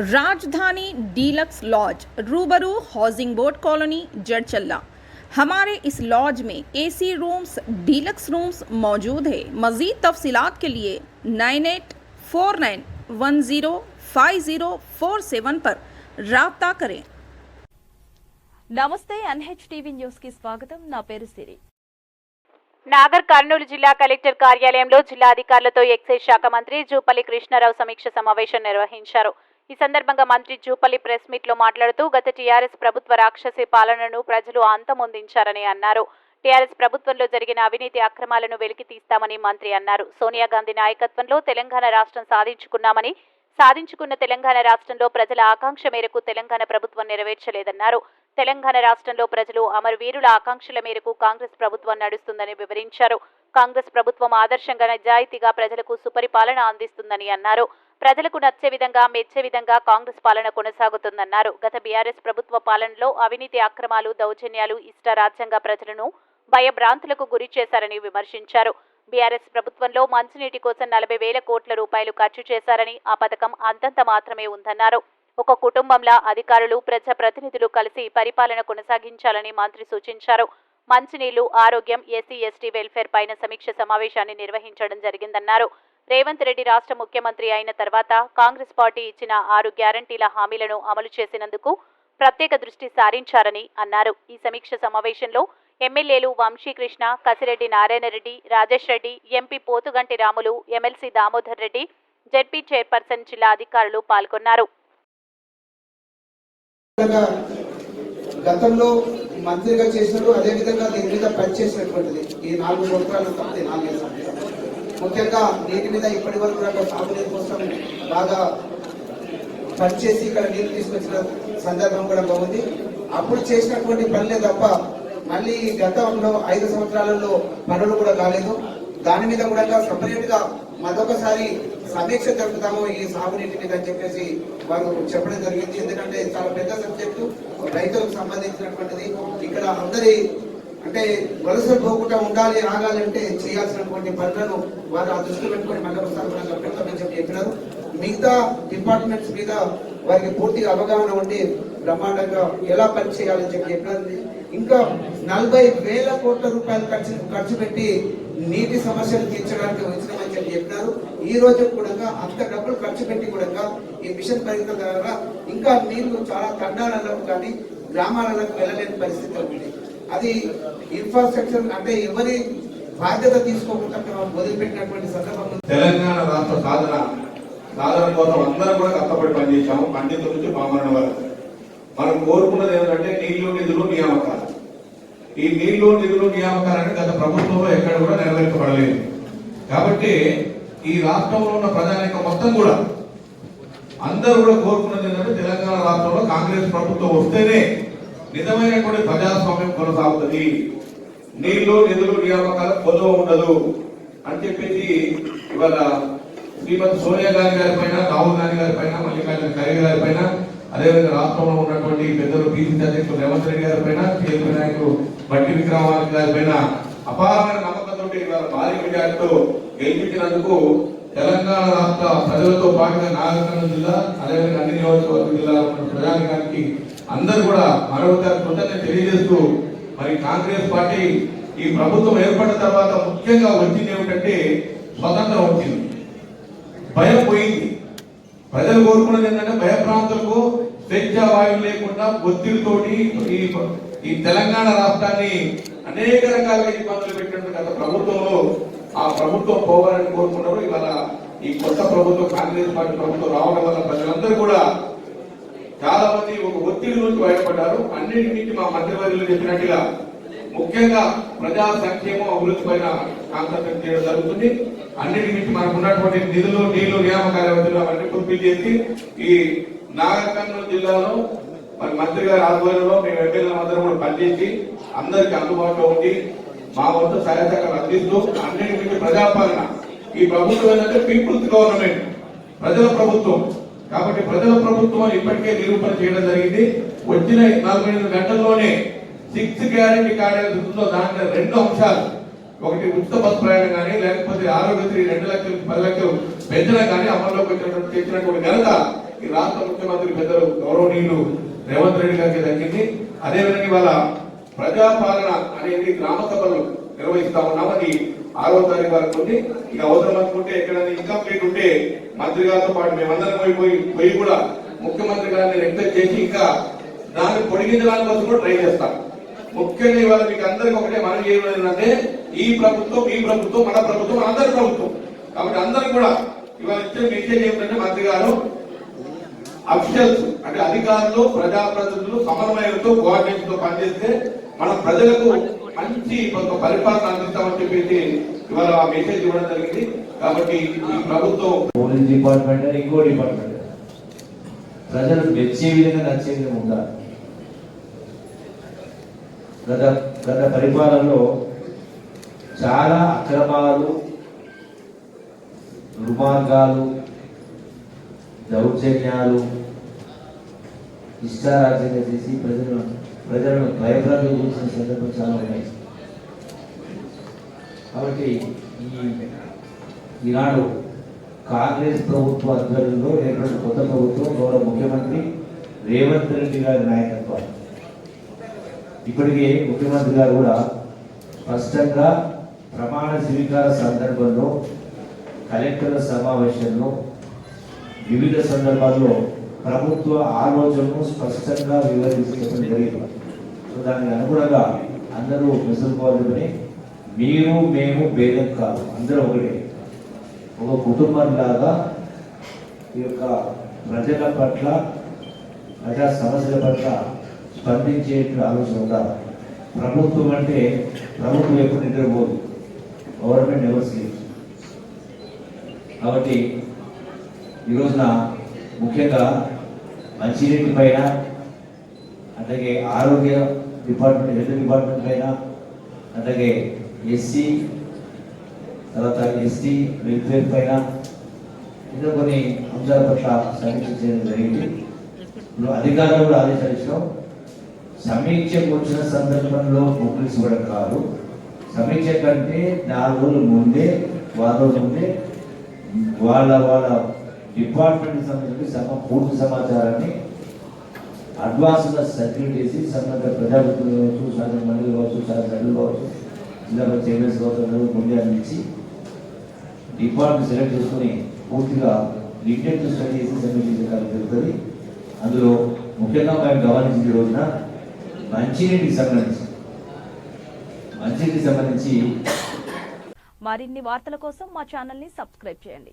राजधानी deluxe lodge रूबरू housing board colony Jadcherla हमारे इस लॉज में एसी रूम्स डीलक्स रूम्स मौजूद है मज़ीद तफसीलात के लिए nine eight four nine one zero five zero four seven पर रबता करें నమస్తే ఎన్హెచ్ టీవీ న్యూస్ కి స్వాగతం నా పేరు సిరి నాగర్ కర్నూలు జిల్లా కలెక్టర్ కార్యాలయంలో జిల్లా అధికారులతో ఎక్సైజ్ శాఖ మంత్రి జూపల్లి కృష్ణారావు సమీక్ష సమావేశం నిర్వహించారు ఈ సందర్భంగా మంత్రి జూపల్లి ప్రెస్ మీట్లో మాట్లాడుతూ గత టీఆర్ఎస్ ప్రభుత్వ రాక్షసి పాలనను ప్రజలు అంతమొందించారని అన్నారు. టీఆర్ఎస్ ప్రభుత్వంలో జరిగిన అవినీతి అక్రమాలను వెలికి తీస్తామని మంత్రి అన్నారు. సోనియా గాంధీ నాయకత్వంలో తెలంగాణ రాష్ట్రం సాధించుకున్నామని సాధించుకున్న తెలంగాణ రాష్ట్రంలో ప్రజల ఆకాంక్ష మేరకు తెలంగాణ ప్రభుత్వం నెరవేర్చలేదన్నారు. తెలంగాణ రాష్ట్రంలో ప్రజలు అమరవీరుల ఆకాంక్షల మేరకు కాంగ్రెస్ ప్రభుత్వం నడుస్తుందని వివరించారు. కాంగ్రెస్ ప్రభుత్వం ఆదర్శంగా నిజాయితీగా ప్రజలకు సుపరిపాలన అందిస్తుందని అన్నారు. ప్రజలకు నచ్చే విధంగా మెచ్చే విధంగా కాంగ్రెస్ పాలన కొనసాగుతుందన్నారు. గత బీఆర్ఎస్ ప్రభుత్వ పాలనలో అవినీతి అక్రమాలు దౌర్జన్యాలు ఇష్ట రాజ్యాంగ ప్రజలను భయభ్రాంతులకు గురి చేశారని విమర్శించారు. బీఆర్ఎస్ ప్రభుత్వంలో మంచినీటి కోసం నలభై వేల కోట్ల రూపాయలు ఖర్చు చేశారని ఆ పథకం అంతంత మాత్రమే ఉందన్నారు. ఒక కుటుంబంలా అధికారులు ప్రజాప్రతినిధులు కలిసి పరిపాలన కొనసాగించాలని మంత్రి సూచించారు. మంచినీళ్ళు ఆరోగ్యం ఎస్సీ ఎస్టీ వెల్ఫేర్ పైన సమీక్ష సమావేశాన్ని నిర్వహించడం జరిగిందన్నారు. రేవంత్ రెడ్డి రాష్ట్ర ముఖ్యమంత్రి అయిన తర్వాత కాంగ్రెస్ పార్టీ ఇచ్చిన ఆరు గ్యారంటీల హామీలను అమలు చేసినందుకు ప్రత్యేక దృష్టి సారించారని అన్నారు. ఈ సమీక్ష సమావేశంలో ఎమ్మెల్యేలు Vamshikrishna Kasireddy Narayanareddy Rajesh Reddy MP Pothuganti Ramulu MLC Damodar Reddy ZP chairperson జిల్లా అధికారులు పాల్గొన్నారు. గతంలో మంత్రిగా చేసినప్పుడు అదే విధంగా దీని మీద పనిచేసినటువంటిది. ఈ నాలుగు సంవత్సరాలు తప్పితే నాలుగైదు సంవత్సరాలు. ముఖ్యంగా నీటి మీద ఇప్పటి వరకు కూడా సాగునీరు కోసం బాగా పనిచేసి ఇక్కడ నీరు తీసుకొచ్చిన సందర్భం కూడా బాగుంది. అప్పుడు చేసినటువంటి పనులే తప్ప మళ్ళీ గతంలో ఐదు సంవత్సరాలలో పనులు కూడా కాలేదు. దాని మీద కూడా సపరేట్గా మరొకసారి సమీక్ష జరుపుతాము ఈ సాగునీటి మీద అని చెప్పేసి వారు చెప్పడం జరిగింది. ఎందుకంటే చాలా పెద్ద సబ్జెక్టు రైతులకు సంబంధించినటువంటిది. ఇక్కడ అందరి అంటే వలసలు పోకుండా ఉండాలి ఆగాలంటే చేయాల్సినటువంటి పనులను వారు ఆ దృష్టిలో పెట్టుకొని మళ్ళీ ఒకసారి కూడా చెప్పి చెప్పినారు. మిగతా డిపార్ట్మెంట్స్ మీద వారికి పూర్తిగా అవగాహన ఉండి బ్రహ్మాండంగా ఎలా పని చేయాలని చెప్పి చెప్పినారు. ఇంకా నలభై వేల కోట్ల రూపాయలు ఖర్చు ఖర్చు పెట్టి నీటి సమస్యలు తీర్చడానికి వచ్చినామని చెప్పి చెప్పినారు. ఈ రోజు కూడా అంత డబ్బులు ఖర్చు పెట్టి కూడా ఈ మిషన్ పరిగణ ద్వారా ఇంకా నీళ్ళు చాలా తండాలలో కానీ గ్రామాలకు వెళ్ళలేని పరిస్థితి ఉంది అది ఇన్ఫ్రాస్ట్రక్చర్ అంటే ఎవరి బాధ్యత తీసుకోకుండా మొదలుపెట్టినటువంటి సందర్భం ఉంది. తెలంగాణ రాష్ట్ర సాధన సాధన కోసం అందరం కూడా కష్టపడి పనిచేశాము పండితుల నుంచి పామరణ వరకు. మనం కోరుకున్నది ఏంటంటే నీళ్ళు నిధులు నియామకాలు. ఈ నీళ్ళు నిధులు నియామకాలని గత ప్రభుత్వంలో ఎక్కడ కూడా నెరవేర్చబడలేదు. కాబట్టి ఈ రాష్ట్రంలో ఉన్న ప్రజానిక మొత్తం కూడా అందరూ కూడా కోరుకున్నది ఏంటంటే తెలంగాణ రాష్ట్రంలో కాంగ్రెస్ ప్రభుత్వం వస్తేనే నిజమైనటువంటి ప్రజాస్వామ్యం కొనసాగుతుంది. నీళ్ళు నిధులు నియామకాలు పొదువు ఉండదు అని చెప్పేసి ఇవాళ శ్రీమతి సోనియా గాంధీ గారి పైన రాహుల్ గాంధీ గారి పైన మల్లికార్జున ఖర్గే గారి పైన అదేవిధంగా రాష్ట్రంలో ఉన్నటువంటి పెద్దలు బీసీసీ అధ్యక్షులు రేవంత్ రెడ్డి గారి పైన కేంద్ర నాయకులు బట్టి విక్రమార్క గారి పైన అపారమైన నమ్మకంతో ఇవాళ భారీ మెజార్టీతో గెలిపించినందుకు తెలంగాణ రాష్ట్ర ప్రజలతో పాటుగా నాగరికర్ణ జిల్లా అదేవిధంగా అన్ని నియోజకవర్గ జిల్లాలో ఉన్న ప్రజానికానికి అందరూ కూడా మరొకసారి కృతజ్ఞత తెలియజేస్తూ మరి కాంగ్రెస్ పార్టీ ఈ ప్రభుత్వం ఏర్పడిన తర్వాత ముఖ్యంగా వచ్చింది ఏమిటంటే స్వతంత్రం వచ్చింది. భయం పోయింది. ప్రజలు కోరుకున్నది ఏంటంటే భయప్రాంతులకు స్వేచ్ఛావాయువు లేకుండా ఒత్తిడితోటి ఈ ఈ తెలంగాణ రాష్ట్రాన్ని అనేక రకాలుగా ఇబ్బందులు పెట్టినట్టు గత ప్రభుత్వంలో ఆ ప్రభుత్వం పోవాలని కోరుకున్నారు. ఇవాళ ఈ కొత్త ప్రభుత్వం కాంగ్రెస్ పార్టీ ప్రభుత్వం రావడం వల్ల ప్రజలందరూ కూడా చాలా మంది ఒక ఒత్తిడి నుంచి బయటపడ్డారు. అన్నింటికి మా మంత్రివర్యులు చెప్పినట్టుగా ముఖ్యంగా ప్రజా సంక్షేమం అభివృద్ధి పైన కాన్సన్ట్రేట్ చేయడం జరుగుతుంది. అన్నిటికీ మనకు ఉన్నటువంటి నిధులు నీళ్ళు నియామకాల వ్యవస్థలు అవన్నీ పూర్తి చేసి ఈ నాగర్ కర్నూలు జిల్లాలో మరి మంత్రి గారి ఆధ్వర్యంలో మేము ఎమ్మెల్యేల అందరం కూడా పనిచేసి అందరికి అందుబాటులో ఉండి మా వద్ద సహాయ అందిస్తూ అన్నింటికి ప్రజాపాలన. ఈ ప్రభుత్వం ఏంటంటే పీపుల్స్ గవర్నమెంట్ ప్రజల ప్రభుత్వం. కాబట్టి ప్రజల ప్రభుత్వం ఇప్పటికే నిరూపణ చేయడం జరిగింది. వచ్చిన నలభై ఎనిమిది గంటల్లోనే సిక్స్ గ్యారంటీ కార్డు ఉందో దాంట్లో రెండు అంశాలు. ఒకటి ఉచిత బస్ ప్రయాణం కానీ లేకపోతే ఆరోగ్యశ్రీ రెండు లక్షలు పది లక్షలు పెంచడం కానీ అమల్లోకి వచ్చినటువంటి తెచ్చినటువంటి ఘనత ఈ రాష్ట్ర ముఖ్యమంత్రి పెద్దలు గౌరవనీయులు రేవంత్ రెడ్డి గారికి దక్కింది. అదేవిధంగా ఇవాళ ప్రజాపాలన అనేది గ్రామ సభలు నిర్వహిస్తా ఉన్నామని ఆరో తారీఖు వరకు ఉంది. ఇక అవసరం అనుకుంటే ఎక్కడైనా ఇన్కంప్లీట్ ఉంటే మంత్రి గారితో పాటు మేమందరం పోయి పోయి పోయి కూడా ముఖ్యమంత్రి గారిని రిక్వెస్ట్ చేసి ఇంకా దాన్ని పొడిగించడానికి కోసం కూడా ట్రై చేస్తాం. ముఖ్యంగా ఇవాళ మీకు అందరికి ఒకటే మనం చేయడం ఏంటంటే ఈ ప్రభుత్వం ఈ ప్రభుత్వం మన ప్రభుత్వం అందరి ప్రభుత్వం. కాబట్టి అందరూ కూడా ఇవాళ ఇచ్చే మెసేజ్ ఏమిటంటే మంత్రి గారు అఫీషియల్స్ అంటే అధికారులు ప్రజాప్రతినిధులు సమన్వయంతో కోఆర్డినేషన్తో పనిచేస్తే మన ప్రజలకు మంచి కొంత పరిపాలన అందిస్తామని చెప్పేసి ఇవాళ ఆ మెసేజ్ ఇవ్వడం జరిగింది. కాబట్టి ఈ ప్రభుత్వం పోలీస్ డిపార్ట్మెంట్ అని ఇంకో డిపార్ట్మెంట్. ప్రజలు మెచ్చే విధంగా నచ్చే విధంగా ఉండాలి. గత గత పరిపాలనలో చాలా అక్రమాలు దుర్మార్గాలు దౌర్జన్యాలు ఇష్టారాజ్యంగా చేసి ప్రజలను ప్రజలను భయభ్రాంతులు కూర్చున్న సందర్భం చాలా ఉన్నాయి. కాబట్టి ఈ ఈనాడు కాంగ్రెస్ ప్రభుత్వ ఆధ్వర్యంలో ఏర్పడిన కొత్త ప్రభుత్వం గౌరవ ముఖ్యమంత్రి రేవంత్ రెడ్డి గారి నాయకత్వం ఇప్పటికే ముఖ్యమంత్రి గారు కూడా స్పష్టంగా ప్రమాణ స్వీకార సందర్భంలో కలెక్టర్ల సమావేశంలో వివిధ సందర్భాల్లో ప్రభుత్వ ఆలోచనను స్పష్టంగా వివరించడం జరిగింది. సో దానికి అనుగుణంగా అందరూ మెసులుకోవాలని మీరు మేము భేదం కాదు. అందరూ ఒకటే. ఒక కుటుంబంలాగా ఈ యొక్క ప్రజల పట్ల ప్రజా సమస్యల పట్ల స్పందించే ఆలోచన ఉండాలి. ప్రభుత్వం అంటే ప్రభుత్వం ఎప్పుడు నిద్రపోదు. గవర్నమెంట్ ఎవరు స్లీప్స్ కాబట్టి ఈ రోజున ముఖ్యంగా మంచినీటి పైన అలాగే ఆరోగ్య డిపార్ట్మెంట్ హెల్త్ డిపార్ట్మెంట్ పైన అలాగే ఎస్సీ తర్వాత ఎస్టీ వెల్ఫేర్ పైన ఇంకా కొన్ని అంశాల పట్ల సమీక్ష చేయడం జరిగింది. ఇప్పుడు అధికారులు కూడా ఆదేశాలు సమీక్ష సమీక్షకు వచ్చిన సందర్భంలో నోటీస్ ఇవ్వడం కాదు. సమీక్ష కంటే నాలుగు రోజుల ముందే వారం రోజుల ముందే వాళ్ళ వాళ్ళ డిపార్ట్మెంట్ సంబంధించి సమ పూర్తి సమాచారాన్ని అడ్వాన్స్గా సర్క్యులేట్ చేసి సంబంధ ప్రజాప్రతినిధులు కావచ్చు మండలి కావచ్చు శాసన సభ్యులు కావచ్చు జిల్లా చైర్మన్స్ కావచ్చు ముందే అందించి డిపార్ట్మెంట్ సెలెక్ట్ చేసుకొని పూర్తిగా ఇంటెంట్ స్టడీ చేసి సబ్మిట్ చేసే జరుగుతుంది. అందులో ముఖ్యంగా మేము గమనించిన రోజున మంచినీటికి సంబంధించి మంచినీటికి సంబంధించి మరిన్ని వార్తల కోసం మా ఛానల్ని సబ్స్క్రైబ్ చేయండి.